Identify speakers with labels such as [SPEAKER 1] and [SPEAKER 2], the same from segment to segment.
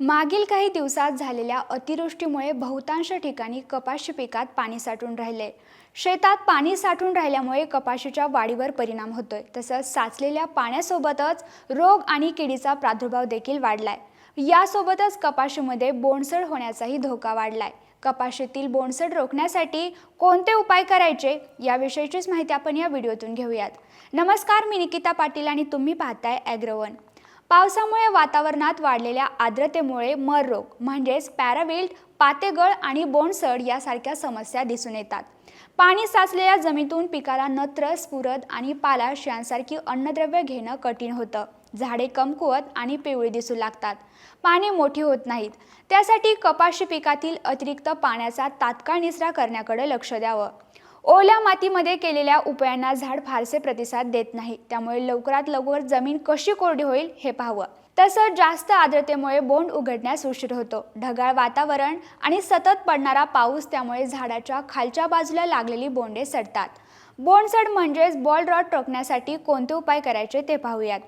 [SPEAKER 1] मागील काही दिवसात झालेल्या अतिवृष्टीमुळे बहुतांश ठिकाणी कपाशी पिकात पाणी साठून राहिले. शेतात पाणी साठून राहिल्यामुळे कपाशीच्या वाढीवर परिणाम होतोय. तसंच साचलेल्या पाण्यासोबतच रोग आणि किडीचा प्रादुर्भाव देखील वाढलाय. यासोबतच कपाशीमध्ये बोंडसड होण्याचाही धोका वाढलाय. कपाशीतील बोंडसड रोखण्यासाठी कोणते उपाय करायचे याविषयीचीच माहिती आपण या व्हिडिओतून घेऊयात. नमस्कार मी निकिता पाटील आणि तुम्ही पाहताय ॲग्रोवन पावसामुळे वातावरणात वाढलेल्या आर्द्रतेमुळे मर रोग म्हणजेच पॅराविल्ट पातेगळ आणि बोंडसड यासारख्या समस्या दिसून येतात. पाणी साचलेल्या जमीतून पिकाला नत्र स्फुरद आणि पालाश यांसारखी अन्नद्रव्य घेणं कठीण होतं. झाडे कमकुवत आणि पिवळी दिसू लागतात. पाने मोठी होत नाहीत. त्यासाठी कपाशी पिकातील अतिरिक्त पाण्याचा तात्काळ निचरा करण्याकडे लक्ष द्यावं. ओल्या मातीमध्ये केलेल्या उपायांना झाड फारसे प्रतिसाद देत नाही. त्यामुळे लवकरात लवकर जमीन कशी कोरडी होईल हे पाहावं. तसंच जास्त आर्द्रतेमुळे बोंड उघडण्यास उशीर होतो. ढगाळ वातावरण आणि सतत पडणारा पाऊस त्यामुळे झाडाच्या खालच्या बाजूला लागलेली बोंडे सडतात. बोंडसड म्हणजेच बॉल रॉट रोखण्यासाठी कोणते उपाय करायचे ते पाहूयात.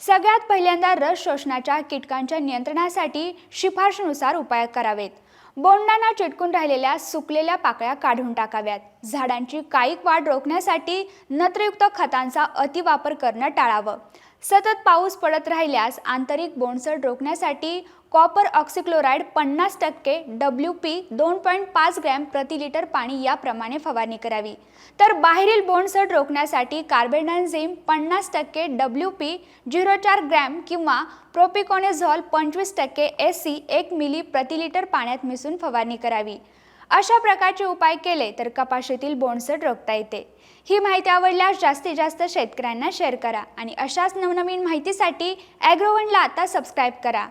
[SPEAKER 1] सगळ्यात पहिल्यांदा रस शोषणाच्या कीटकांच्या नियंत्रणासाठी शिफारशीनुसार उपाय करावेत. बोंडांना चिटकून राहिलेल्या सुकलेल्या पाकळ्या काढून टाकाव्यात. झाडांची कायिक वाढ रोखण्यासाठी नत्रयुक्त खतांचा अतिवापर करणं टाळावं. सतत पाऊस पडत राहिल्यास आंतरिक बोंडसड रोखण्यासाठी कॉपर ऑक्सिक्लोराईड पन्नास टक्के डब्ल्यू पी दोन पॉईंट पाच ग्रॅम प्रति लिटर पाणी याप्रमाणे फवारणी करावी. तर बाहेरील बोंडसड रोखण्यासाठी कार्बेडान्झिम पन्नास टक्के डब्ल्यू पी झिरो चार ग्रॅम किंवा प्रोपिकॉनेझॉल पंचवीस टक्के एस सी एक मिली प्रति लिटर पाण्यात मिसळून फवारणी करावी. अशा प्रकारचे उपाय केले तर कपाशीतील बोंडसड रोखता येते. ही माहिती आवडल्यास जास्तीत जास्त शेतकऱ्यांना शेअर करा आणि अशाच नवनवीन माहितीसाठी ॲग्रोवनला आता सबस्क्राईब करा.